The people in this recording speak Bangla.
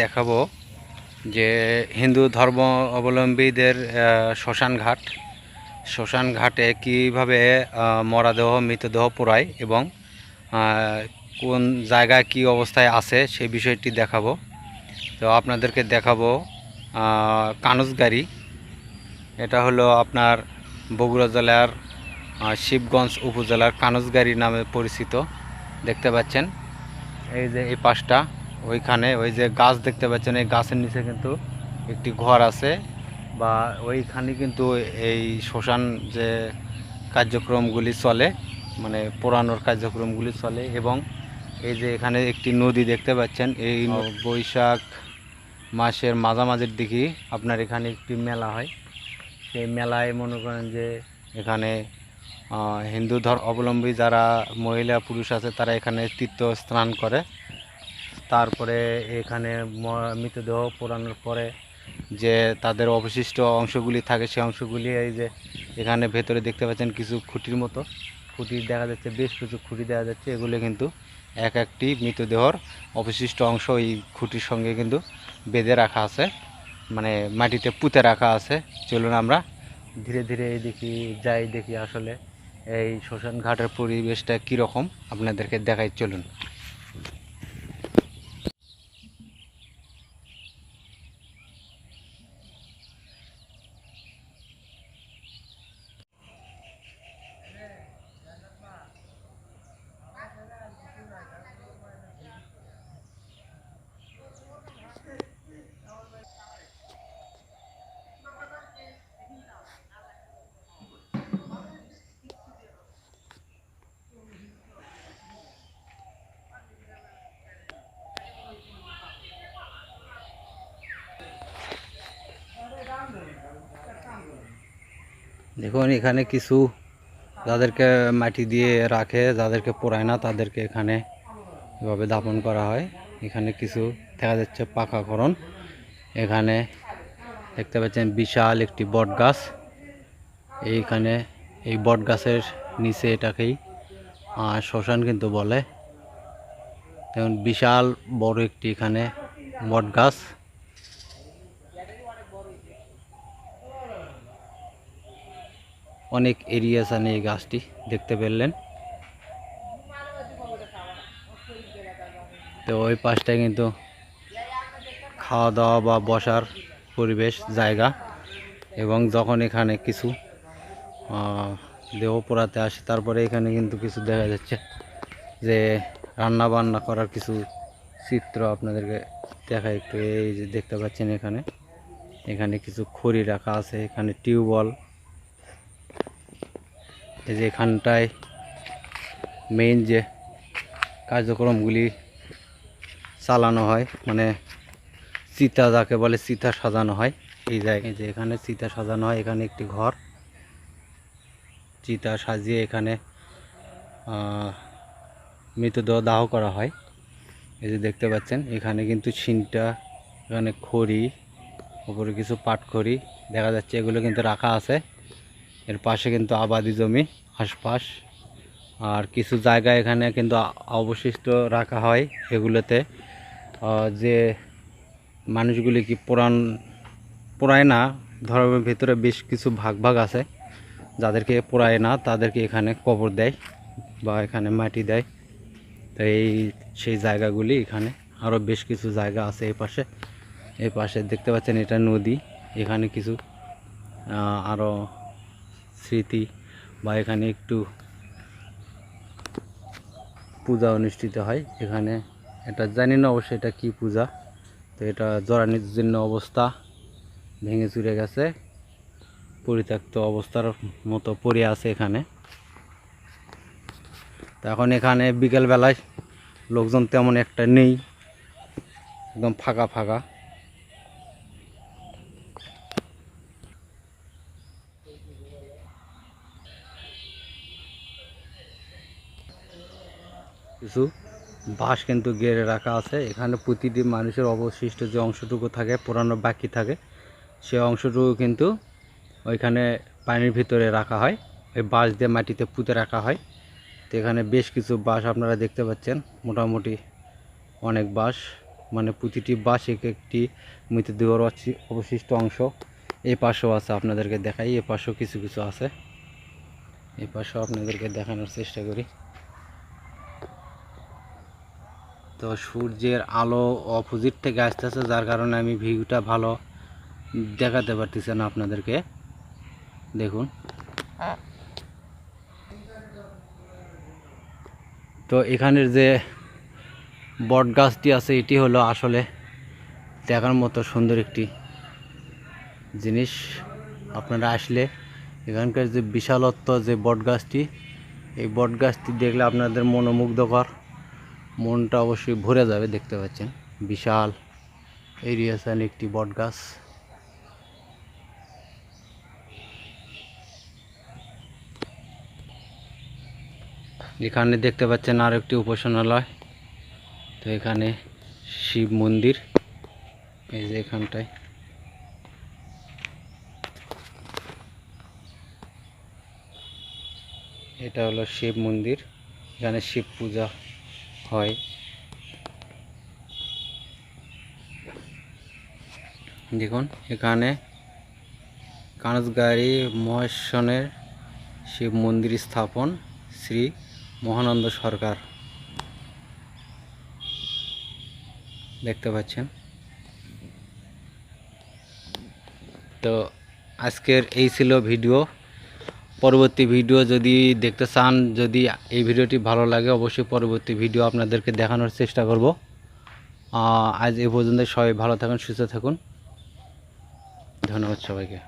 দেখাবো যে হিন্দু ধর্ম অবলম্বীদের আহ, শ্মশান ঘাট। শ্মশান ঘাটে কীভাবে মরাদেহ মৃতদেহ পোড়ায় এবং কোন জায়গায় কি অবস্থায় আছে সেই বিষয়টি দেখাবো। তো আপনাদেরকে দেখাবো আহ, কানুস গাড়ি। এটা হলো আপনার বগুড়া জেলার শিবগঞ্জ উপজেলার কানুসগাড়ি নামে পরিচিত। দেখতে পাচ্ছেন? এই যে এই পাশটা। ওইখানে ওই যে গাছ দেখতে পাচ্ছেন এই গাছের নিচে কিন্তু একটি ঘর আছে বা ওইখানে কিন্তু এই শ্মশান যে কার্যক্রমগুলি চলে মানে পোড়ানোর কার্যক্রমগুলি চলে এবং এই যে এখানে একটি নদী দেখতে পাচ্ছেন এই বৈশাখ মাসের মাঝামাঝির দিকে আপনার এখানে একটি মেলা হয়। সেই মেলায় মনে করেন যে এখানে হিন্দু ধর্ম অবলম্বী যারা মহিলা পুরুষ আছে তারা এখানে তীর্থ স্নান করে। তারপরে এখানে মৃতদেহ পোড়ানোর পরে যে তাদের অবশিষ্ট অংশগুলি থাকে সেই অংশগুলি এই যে এখানে ভেতরে দেখতে পাচ্ছেন কিছু খুঁটির মতো। খুঁটি দেখা যাচ্ছে, বেশ কিছু খুঁটি দেখা যাচ্ছে। এগুলো কিন্তু এক একটি মৃতদেহর অবশিষ্ট অংশ এই খুঁটির সঙ্গে কিন্তু বেঁধে রাখা আছে। মানে মাটিতে পুঁতে রাখা আছে। চলুন আমরা ধীরে ধীরে দেখি, যাই দেখি আসলে এই শ্মশান ঘাটের পরিবেশটা কীরকম, আপনাদেরকে দেখাই। চলুন। দেখুন, এখানে কিছু যাদেরকে মাটি দিয়ে রাখে, যাদেরকে পোড়ায় না, তাদেরকে এখানে এভাবে দাপন করা হয়। এখানে কিছু দেখা যাচ্ছে পাকাকরণ এখানে দেখতে পাচ্ছেন বিশাল একটি বট গাছ এইখানে এই বট গাছের নিচে এটাকেই শ্মশান কিন্তু বলে। যেমন বিশাল বড় একটি এখানে বট গাছ অনেক এরিয়া জানে এই গাছটি, দেখতে পেলেন। তো ওই পাশটায় কিন্তু খাওয়া দাওয়া বা বসার পরিবেশ, জায়গা এবং যখন এখানে কিছু দেহ পোড়াতে আসে, তারপরে এখানে কিন্তু কিছু দেখা যাচ্ছে যে রান্না বান্না করার কিছু চিত্র আপনাদেরকে দেখা একটু। এই যে দেখতে পাচ্ছেন এখানে এখানে কিছু খড়ি রাখা আছে, এখানে টিউবওয়েল এই যে এখানটায় মেইন যে কার্যক্রমগুলি চালানো হয় মানে চিতা যাকে বলে চিতা সাজানো হয়, এই জায়গায়। যে এখানে চিতা সাজানো হয়, এখানে একটি ঘর। চিতা সাজিয়ে এখানে মৃতদেহ দাহ করা হয়। এই যে দেখতে পাচ্ছেন, এখানে কিন্তু ছিনটা, এখানে খড়ি উপরে কিছু পাটখড়ি দেখা যাচ্ছে, এগুলো কিন্তু রাখা আছে। এর পাশে কিন্তু আবাদি জমি, আশপাশ। আর কিছু জায়গা এখানে কিন্তু অবশিষ্ট রাখা হয় এগুলোতে। যে মানুষগুলি কি পুরাণ পোড়ায় না, ধর্মের ভিতরে বেশ কিছু ভাগ ভাগ আছে। যাদেরকে পোড়ায় না, তাদেরকে এখানে কবর দেয় বা এখানে মাটি দেয়। তো এই, সেই জায়গাগুলি এখানে আরও বেশ কিছু জায়গা আছে এই পাশে। এই পাশে দেখতে পাচ্ছেন এটা নদী। এখানে কিছু আরও স্মৃতি বা এখানে একটু পূজা অনুষ্ঠিত হয়। এখানে এটা জানি না অবশ্যই এটা কি পূজা। তো এটা জরানির জন্য অবস্থা ভেঙে চুরে গেছে। পরিত্যক্ত অবস্থার মতো পড়ে আছে এখানে। তো এখন এখানে বিকেলবেলায় লোকজন তেমন একটা নেই। একদম ফাঁকা ফাঁকা। কিছু বাঁশ কিন্তু গেড়ে রাখা আছে। এখানে প্রতিটি মানুষের অবশিষ্ট যে অংশটুকু থাকে, পুরানো বাকি থাকে, সে অংশটুকু কিন্তু ওইখানে পানির ভিতরে রাখা হয়। ওই বাঁশ দিয়ে মাটিতে পুঁতে রাখা হয়। তো এখানে বেশ কিছু বাঁশ আপনারা দেখতে পাচ্ছেন। মোটামুটি অনেক বাঁশ। মানে প্রতিটি বাঁশ এক একটি মৃতদেহর অবশিষ্ট অংশ। এই পাশেও আছে, আপনাদেরকে দেখাই। এ পাশেও কিছু কিছু আছে। এই পাশেও আপনাদেরকে দেখানোর চেষ্টা করি। তো সূর্যের আলো অপোজিট থেকে আসতেছে, যার কারণে আমি ভিউটা ভালো দেখাতে পারতেছি না আপনাদেরকে। দেখুন। তো এখানের যে বট গাছটি আছে, এটি হলো আসলে দেখার মতো সুন্দর একটি জিনিস। আপনারা আসলে এখানকার যে বিশালত্ব যে বট গাছটি, এই বট গাছটি দেখলে আপনাদের মনোমুগ্ধকর। মনটা অবশ্যই ভরে যাবে দেখতে পাচ্ছেন। বিশাল এরিয়াসান একটি বট গাছ। এখানে দেখতে পাচ্ছেন আর একটি উপাসনালয়। তো এখানে শিব মন্দির। এই যে এখানটায়। এটা হলো শিব মন্দির। এখানে শিব পূজা। হয়। দেখুন, এখানে কানজগাড়ি মহেশ্বনের শিব মন্দির স্থাপন শ্রী মহানন্দ সরকার। দেখতে পাচ্ছেন। তো আজকের এই ছিল ভিডিও। পরবর্তী ভিডিও যদি দেখতে চান, যদি এই ভিডিওটি ভালো লাগে, অবশ্যই পরবর্তী ভিডিও আপনাদেরকে দেখানোর চেষ্টা করব। আজ এ পর্যন্ত সবাই ভালো থাকুন, সুস্থ থাকুন। ধন্যবাদ সবাইকে।